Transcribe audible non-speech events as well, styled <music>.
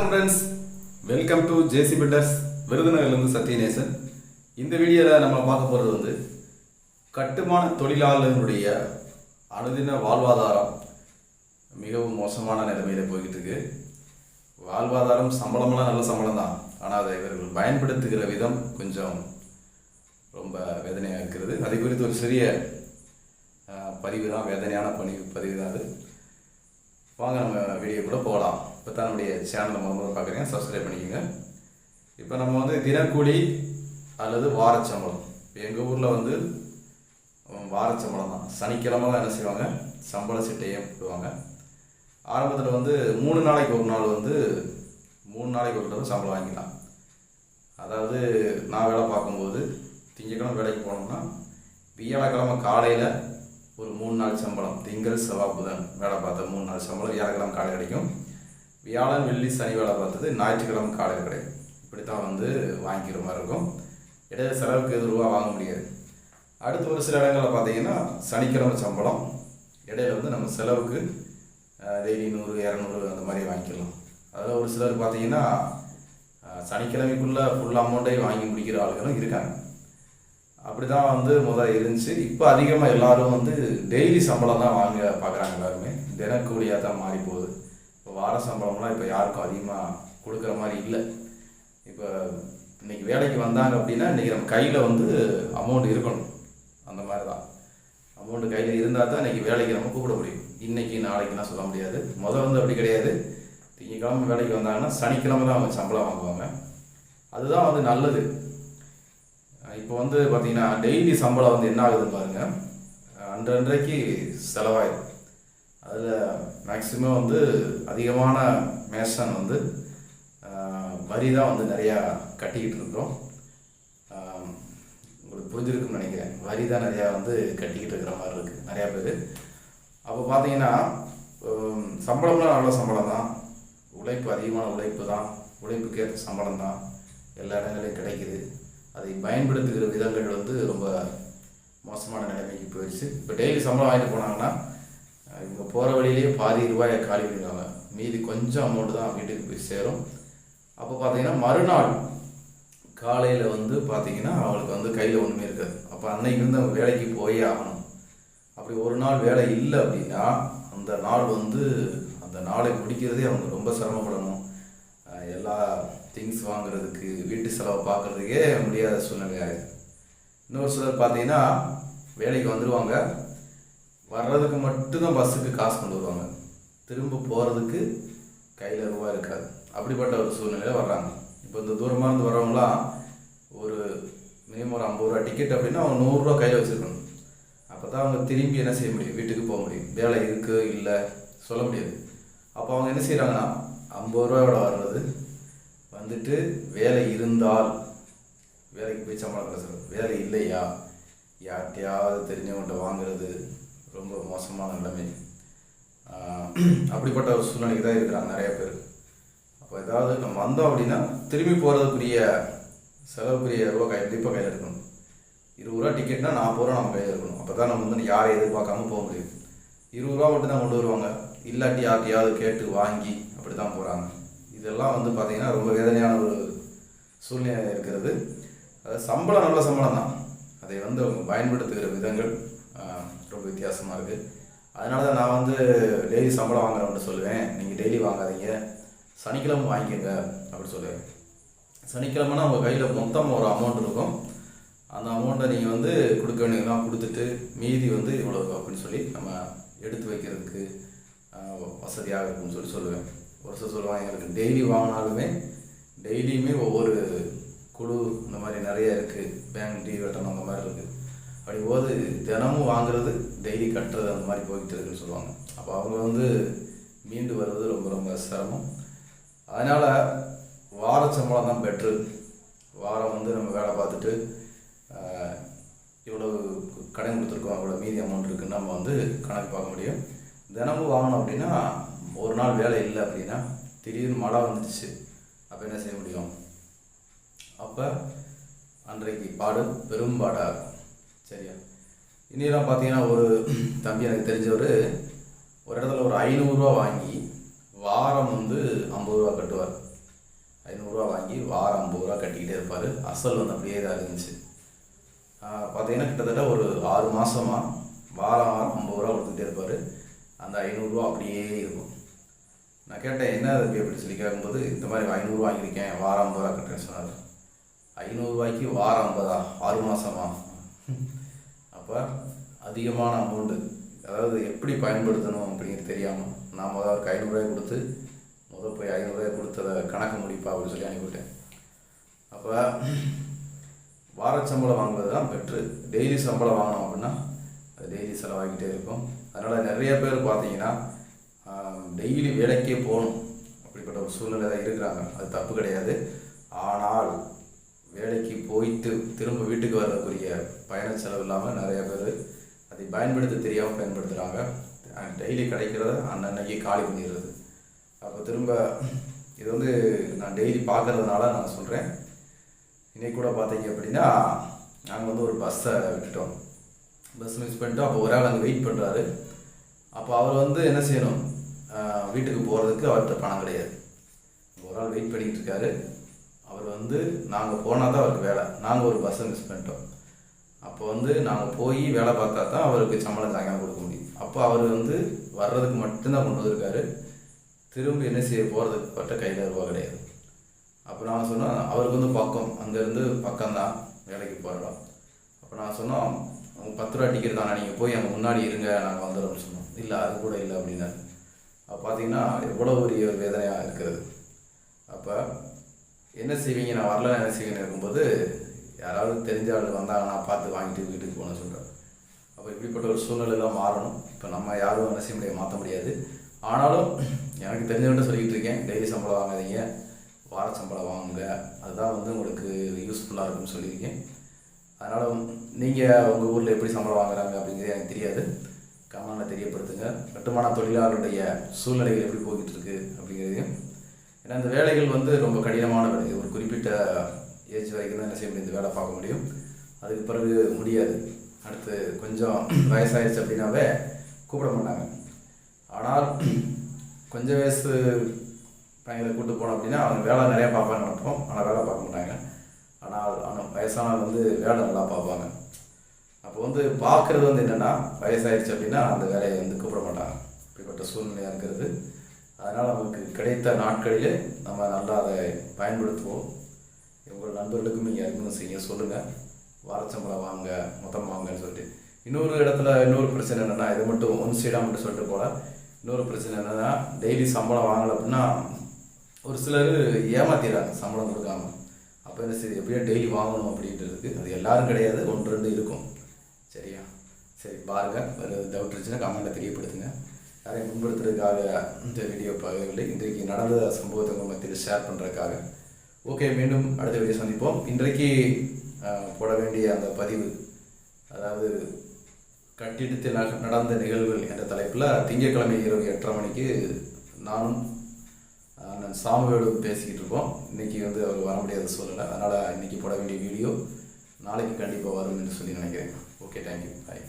Friends welcome to JC builders விருதுநகர்லேருந்து Sathyanesan. இந்த வீடியோவில் நம்ம பார்க்க போகிறது வந்து கட்டுமான தொழிலாளர்களுடைய அனுதின வாழ்வாதாரம் மிகவும் மோசமான நிலைமையில் போய்கிட்டு இருக்கு வாழ்வாதாரம் சம்பளமெல்லாம் நல்ல சம்பளம் தான் ஆனால் அதை இவர்கள் பயன்படுத்துகிற விதம் கொஞ்சம் ரொம்ப வேதனையாக இருக்கிறது. அதை குறித்து ஒரு சிறிய பதிவு தான் வேதனையான பணி பதிவு தான் அது. வாங்க நம்ம வீடியோக்குள்ளே போகலாம். இப்போ தான் நம்முடைய சேனலை முதல் முதல் பார்க்குறீங்க சப்ஸ்கிரைப் பண்ணிக்கோங்க. இப்போ நம்ம வந்து தினக்கூலி அல்லது வாரச்சம்பளம். இப்போ எங்கள் ஊரில் வந்து வாரச்சம்பளம் தான். சனிக்கிழமை தான் என்ன செய்வாங்க? சம்பள சிட்டையே போடுவாங்க. ஆரம்பத்தில் வந்து மூணு நாளைக்கு ஒரு நாள் வந்து மூணு நாளைக்கு ஒரு தடவை சம்பளம் வாங்கிக்கலாம். அதாவது நான் வேலை பார்க்கும்போது திங்கக்கிழமை வேலைக்கு போனோம்னா வியாழக்கிழமை காலையில் ஒரு மூணு நாள் சம்பளம். திங்கள் செவ்வாய் புதன் வேலை பார்த்த மூணு நாள் சம்பளம் வியாழக்கிழமை காலை கிடைக்கும். வியாழன் வெள்ளி சனி வேலை பார்த்தது ஞாயிற்றுக்கிழமை காலையில் கிடையாது இப்படி தான் வந்து வாங்கிக்கிற மாதிரி இருக்கும். இடையில செலவுக்கு எது ரூபா வாங்க முடியாது. அடுத்து ஒரு சில இடங்களில் பார்த்தீங்கன்னா சனிக்கிழமை சம்பளம். இடையில வந்து நம்ம செலவுக்கு டெய்லி நூறு இரநூறு அந்த மாதிரி வாங்கிக்கலாம். அதில் ஒரு சிலர் பார்த்தீங்கன்னா சனிக்கிழமைக்குள்ளே ஃபுல் அமௌண்ட்டையும் வாங்கி முடிக்கிற ஆளுகளும் இருக்காங்க. அப்படி தான் வந்து முதல் இருந்துச்சு. இப்போ அதிகமாக எல்லோரும் வந்து டெய்லி சம்பளம் தான் வாங்க பார்க்குறாங்க எல்லாருமே. தினக்கூலியாக தான் மாறி போகுது வார சம்பளம்லாம் இப்போ யாருக்கும் அதிகமாக கொடுக்குற மாதிரி இல்லை. இப்போ இன்னைக்கு வேலைக்கு வந்தாங்க அப்படின்னா இன்றைக்கி நம்ம கையில் வந்து அமௌண்ட் இருக்கணும். அந்த மாதிரி தான் அமௌண்ட் கையில் இருந்தால் தான் இன்றைக்கி வேலைக்கு நம்ம கூப்பிட முடியும். இன்றைக்கி நாளைக்குலாம் சொல்ல முடியாது. முதல் வந்து அப்படி கிடையாது. திங்கக்கிழமை வேலைக்கு வந்தாங்கன்னா சனிக்கிழமை தான் அவங்க சம்பளம் வாங்குவாங்க. அதுதான் வந்து நல்லது. இப்போ வந்து பார்த்திங்கன்னா டெய்லி சம்பளம் வந்து என்ன ஆகுதுன்னு பாருங்கள் அன்றன்றைக்கு செலவாயிடும் மேக்சிமம் வந்து அதிகமான மேஷன் வந்து வரி தான் வந்து நிறையா கட்டிக்கிட்டு இருக்கிறோம் உங்களுக்கு புரிஞ்சிருக்குன்னு நினைக்கிறேன். வரி தான் நிறையா வந்து கட்டிக்கிட்டு இருக்கிற மாதிரி இருக்குது நிறையா பேர். அப்போ பார்த்தீங்கன்னா சம்பளம்லாம் நல்ல சம்பளம் தான் உழைப்பு அதிகமான உழைப்பு தான் உழைப்புக்கேற்ற சம்பளம் தான் எல்லா இடங்களையும் கிடைக்குது. அதை பயன்படுத்துகிற விதங்கள் வந்து ரொம்ப மோசமான நிலைமைக்கு போயிடுச்சு இப்போ டெய்லி சம்பளம் வாங்கிட்டு போனாங்கன்னா போகிற வழியிலேயே பாதி ரூபாயை காலி பண்ணிடுவாங்க மீதி கொஞ்சம் அமௌண்ட்டு தான் வீட்டுக்கு போய் சேரும். அப்போ பார்த்தீங்கன்னா மறுநாள் காலையில் வந்து பார்த்தீங்கன்னா அவளுக்கு வந்து கையில் ஒன்றுமே இருக்காது. அப்போ அன்னைக்கு வந்து அவங்க வேலைக்கு போயே ஆகணும். அப்படி ஒரு நாள் வேலை இல்லை அப்படின்னா அந்த நாள் வந்து அந்த நாளை முடிக்கிறதே அவங்க ரொம்ப சிரமப்படணும். எல்லா திங்ஸ் வாங்குறதுக்கு வீட்டு செலவை பார்க்குறதுக்கே முடியாத சூழ்நிலை ஆயிடுது. இன்னொரு சிலர் பார்த்தீங்கன்னா வேலைக்கு வந்துடுவாங்க வர்றதுக்கு மட்டும்தான் பஸ்ஸுக்கு காசு கொண்டு வருவாங்க. திரும்ப போகிறதுக்கு கையில் ரூபா இருக்காது. அப்படிப்பட்ட ஒரு சூழ்நிலையில் வர்றாங்க. இப்போ இந்த தூரமாக இருந்து வரவங்களாம் ஒரு மினிமம் ஒரு ஐம்பது ரூபா டிக்கெட் அப்படின்னா அவங்க நூறுரூவா கையில் வச்சுருக்கணும். அப்போ தான் அவங்க திரும்பி என்ன செய்ய முடியும்? வீட்டுக்கு போக முடியும். வேலை இருக்குது இல்லை சொல்ல முடியாது. அப்போ அவங்க என்ன செய்கிறாங்கன்னா ஐம்பது ரூபாயோட வர்றது வந்துட்டு வேலை இருந்தால் வேலைக்கு போய் சம்பளம் பேசுறது வேலை இல்லையா? யார்கிட்டயாவது தெரிஞ்சவங்கள்ட்ட வாங்குறது ரொம்ப மோசமான நிலைமை. அப்படிப்பட்ட ஒரு சூழ்நிலைக்கு தான் இருக்கிறாங்க நிறைய பேர். அப்போ ஏதாவது நம்ம வந்தோம் அப்படின்னா திரும்பி போகிறதுக்குரிய செலவுக்குரிய ரூபா கை கண்டிப்பாக கையில் இருக்கணும் இருபது ரூபா டிக்கெட்னா நாற்பது ரூபா நம்ம கையில் இருக்கணும். அப்போ தான் நம்ம வந்து யாரை எதிர்பார்க்காம போக முடியும். இருபது ரூபா மட்டும் தான் கொண்டு வருவாங்க. இல்லாட்டி யார்ட்டையாவது கேட்டு வாங்கி அப்படி தான் போகிறாங்க இதெல்லாம் வந்து பார்த்திங்கன்னா ரொம்ப வேதனையான ஒரு சூழ்நிலை இருக்கிறது. அது சம்பளம் நல்ல சம்பளம் தான். அதை வந்து அவங்க பயன்படுத்துகிற விதங்கள் ரொம்ப வித்தியாசமாக இருக்குது அதனால தான் நான் வந்து டெய்லி சம்பளம் வாங்குறவன்ட்டு சொல்லுவேன். நீங்கள் டெய்லி வாங்காதீங்க. சனிக்கிழமை வாங்கிக்கோங்க அப்படின்னு சொல்லுவேன். சனிக்கிழமைனா உங்கள் கையில் மொத்தம் ஒரு அமௌண்ட் இருக்கும். அந்த அமௌண்ட்டை நீங்கள் வந்து கொடுக்க வேண்டியதெல்லாம் கொடுத்துட்டு மீதி வந்து இவ்வளோ அப்படின்னு சொல்லி நம்ம எடுத்து வைக்கிறதுக்கு வசதியாக இருக்கும்னு சொல்லி சொல்லுவேன். ஒரு சில சொல்லுவாங்க எனக்கு டெய்லி வாங்கினாலுமே டெய்லியுமே ஒவ்வொரு குழு இந்த மாதிரி நிறைய இருக்குது பேங்க் டீ வெட்டணும் அந்த மாதிரி இருக்குது அப்படி போது தினமும் வாங்குறது டெய்லி கட்டுறது அந்த மாதிரி போய்கிட்டு இருக்குன்னு சொல்லுவாங்க. அப்போ அவங்க வந்து மீண்டு வர்றது ரொம்ப ரொம்ப சிரமம். அதனால் வார சம்பளம் தான் பெட்ரு வாரம் வந்து நம்ம வேலை பார்த்துட்டு இவ்வளோ கடன் கொடுத்துருக்கோம் அவ்வளோ மீதி அமௌண்ட் இருக்குன்னு நம்ம வந்து கணக்கு பார்க்க முடியும். தினமும் வாங்கணும் அப்படின்னா ஒரு நாள் வேலை இல்லை அப்படின்னா திடீர்னு மழை வந்துடுச்சு அப்போ என்ன செய்ய முடியும்? அப்போ அன்றைக்கு பாடு பெரும்பாடாக இருக்கும் இன்னிலாம் பார்த்தீங்கன்னா ஒரு தம்பி எனக்கு தெரிஞ்சவர் ஒரு இடத்துல ஒரு ஐநூறுரூவா வாங்கி வாரம் வந்து ஐம்பது ரூபா கட்டுவார். ஐநூறுரூவா வாங்கி வாரம் ஐம்பது ரூபா கட்டிக்கிட்டே இருப்பார். அசல் வந்து அப்படியே தான் இருந்துச்சு. பார்த்தீங்கன்னா கிட்டத்தட்ட ஒரு ஆறு மாதமாக வாரம் வாரம் ஐம்பது ரூபா கொடுத்துட்டே இருப்பார். அந்த ஐநூறுரூவா அப்படியே இருக்கும். நான் கேட்டேன் என்ன தம்பி அப்படி சொல்லி கேட்கும்போது இந்த மாதிரி ஐநூறுரூவா வாங்கியிருக்கேன் வாரம் ஐம்பது ரூபா கட்டுறேன்னு சொன்னார். ஐநூறுரூவாய்க்கு வாரம் ஐம்பதா? ஆறு மாதமா அப்போ அதிகமான அமௌண்ட்டு அதாவது எப்படி பயன்படுத்தணும் அப்படிங்கிறது தெரியாமல் நான் முதல் அவருக்கு ஐநூறுரூவாய் கொடுத்து முதல் போய் ஐநூறுரூவாய் கொடுத்ததை கணக்கு முடிப்பா அப்படின்னு சொல்லி அனுப்பிவிட்டேன். அப்போ வார சம்பளம் வாங்குவது தான் பெட்ரு டெய்லி சம்பளம் வாங்கினோம் அப்படின்னா அது டெய்லி செலவாகிட்டே இருக்கும் அதனால் நிறைய பேர் பார்த்தீங்கன்னா டெய்லி வேலைக்கே போகணும். அப்படிப்பட்ட ஒரு சூழ்நிலை தான் இருக்கிறாங்க. அது தப்பு கிடையாது. ஆனால் வேலைக்கு போயிட்டு திரும்ப வீட்டுக்கு வரக்கூடிய பயண செலவு இல்லாமல் நிறைய பேர் அதை பயன்படுத்த தெரியாமல் பயன்படுத்துகிறாங்க டெய்லி கிடைக்கிறத அன்னன்னைக்கு காலி பண்ணிடுறது. அப்போ திரும்ப இது வந்து நான் டெய்லி பார்க்கறதுனால நான் சொல்கிறேன் இன்னைக்கு கூட பார்த்தீங்க அப்படின்னா நாங்கள் வந்து ஒரு பஸ்ஸை விட்டுட்டோம். பஸ் மிஸ் பண்ணிட்டோம். அப்போ ஒரு ஆள் அங்கே வெயிட் பண்ணுறாரு அப்போ அவர் வந்து என்ன செய்யணும்? வீட்டுக்கு போகிறதுக்கு அவர்கிட்ட பணம் கிடையாது. ஒரு ஆள் வெயிட் பண்ணிகிட்டு இருக்காரு. அவர் வந்து நாங்கள் போனால் தான் அவருக்கு வேலை. நாங்கள் ஒரு பஸ்ஸை மிஸ் பண்ணிட்டோம். அப்போ வந்து நாங்கள் போய் வேலை பார்த்தா தான் அவருக்கு சம்பளம் சாயங்காலம் கொடுக்க முடியும். அப்போ அவர் வந்து வர்றதுக்கு மட்டும்தான் கொண்டு வந்திருக்காரு. திரும்ப என்ன செய்ய போகிறதுக்கு பட்ட கையில் ரூபா கிடையாது. அப்போ நான் சொன்னோம் அவருக்கு வந்து பக்கம். அங்கேருந்து பக்கம்தான் வேலைக்கு போகிறோம் அப்போ நான் சொன்னோம் அவங்க பத்து ரூபா டிக்கெட் தானே நீங்கள் போய் அங்கே முன்னாடி இருங்க நாங்கள் வந்துடுறோம்னு சொன்னோம். இல்லை அது கூட இல்லை அப்படின்னாரு. அப்போ பார்த்தீங்கன்னா எவ்வளோ பெரிய ஒரு வேதனையாக இருக்கிறது. என்ன செய்வீங்க? நான் வரல என்ன செய்வீங்கன்னு இருக்கும்போது யாராவது தெரிஞ்ச ஆள் வந்தாங்கன்னா பார்த்து வாங்கிட்டு வீட்டுக்கு போகணும்னு சொல்கிறேன் அப்போ இப்படிப்பட்ட ஒரு சூழ்நிலை தான் மாறணும். இப்போ நம்ம யாரும் என்ன செய்ய முடியாது மாற்ற முடியாது. ஆனாலும் எனக்கு தெரிஞ்சவன்ட்டு சொல்லிக்கிட்டு இருக்கேன். டெய்லி சம்பளம் வாங்காதீங்க. வார சம்பளம் வாங்குங்க. அதுதான் வந்து உங்களுக்கு யூஸ்ஃபுல்லாக இருக்கும்னு சொல்லியிருக்கேன். அதனால் நீங்கள் உங்கள் ஊரில் எப்படி சம்பளம் வாங்குறாங்க அப்படிங்கிறது எனக்கு தெரியாது. கமெண்டில் தெரியப்படுத்துங்க. கட்டுமான தொழிலாளருடைய சூழ்நிலைகள் எப்படி போய்கிட்டு இருக்குது அப்படிங்கிறதையும் ஏன்னா இந்த வேலைகள் வந்து ரொம்ப கடினமான வேலை ஒரு குறிப்பிட்ட ஏஜ் வரைக்கும் தான் என்ன செய்ய முடியும் இந்த வேலை பார்க்க முடியும். அதுக்கு பிறகு முடியாது. அடுத்து கொஞ்சம் <clears throat> வயசாயிடுச்சு அப்படின்னாவே கூப்பிட மாட்டாங்க. ஆனால் கொஞ்சம் வயசு பையங்களை கூட்டு போனோம் அப்படின்னா அவங்க வேலை நிறையா பார்ப்பாங்க நினைப்போம் ஆனால் வேலை பார்க்க மாட்டாங்க. ஆனால் ஆனால் வயசானவங்க வந்து வேலை நல்லா பார்ப்பாங்க. அப்போ வந்து பார்க்குறது வந்து என்னென்னா வயசாயிருச்சு அப்படின்னா அந்த வேலையை வந்து கூப்பிட மாட்டாங்க. இப்படிப்பட்ட சூழ்நிலையாக இருக்கிறது. அதனால் நமக்கு கிடைத்த நாட்களிலே நம்ம நல்லா அதை பயன்படுத்துவோம். உங்கள் நண்பர்களுக்கும் நீங்கள் அறிமுகம் செய்ய சொல்லுங்கள் வாரச்சம்பளம் வாங்க மொத்தம் வாங்கன்னு சொல்லிட்டு. இன்னொரு இடத்துல இன்னொரு பிரச்சனை என்னென்னா இது மட்டும் ஒன் சைடாக மட்டும் சொல்லிட்டு போகல இன்னொரு பிரச்சனை என்னென்னா டெய்லி சம்பளம் வாங்கலை அப்படின்னா ஒரு சிலர் ஏமாத்திடுறாங்க சம்பளம் கொடுக்காம. அப்போ என்ன சரி எப்படியோ டெய்லி வாங்கணும் அப்படின்ட்டு அது எல்லாரும் கிடையாது. ஒன்று ரெண்டு இருக்கும். சரியா? சரி பாருங்க. வேறு டவுட் இருந்துச்சுன்னா கமெண்ட்டில் தெரியப்படுத்துங்க. யாரையும் முன்படுத்துறதுக்காக இந்த வீடியோ பகிரவில்லை. இன்றைக்கு நடந்த சம்பவத்தை உங்கள் மத்தியில் ஷேர் பண்ணுறதுக்காக ஓகே மீண்டும் அடுத்த வீடியோ சந்திப்போம். இன்றைக்கு போட வேண்டிய அந்த பதிவு அதாவது கட்டிடத்தில் நடந்த நிகழ்வுகள் என்ற தலைப்பில் திங்கட்கிழமை இரவு எட்டரை மணிக்கு நானும் நான் சாமுவேலும் பேசிக்கிட்டு இருக்கோம் இன்னைக்கு வந்து அவர் வர முடியாத சூழ்நிலை. அதனால் இன்றைக்கி போட வேண்டிய வீடியோ நாளைக்கு கண்டிப்பாக வரும் என்று சொல்லி நினைக்கிறேன். Okay thank you bye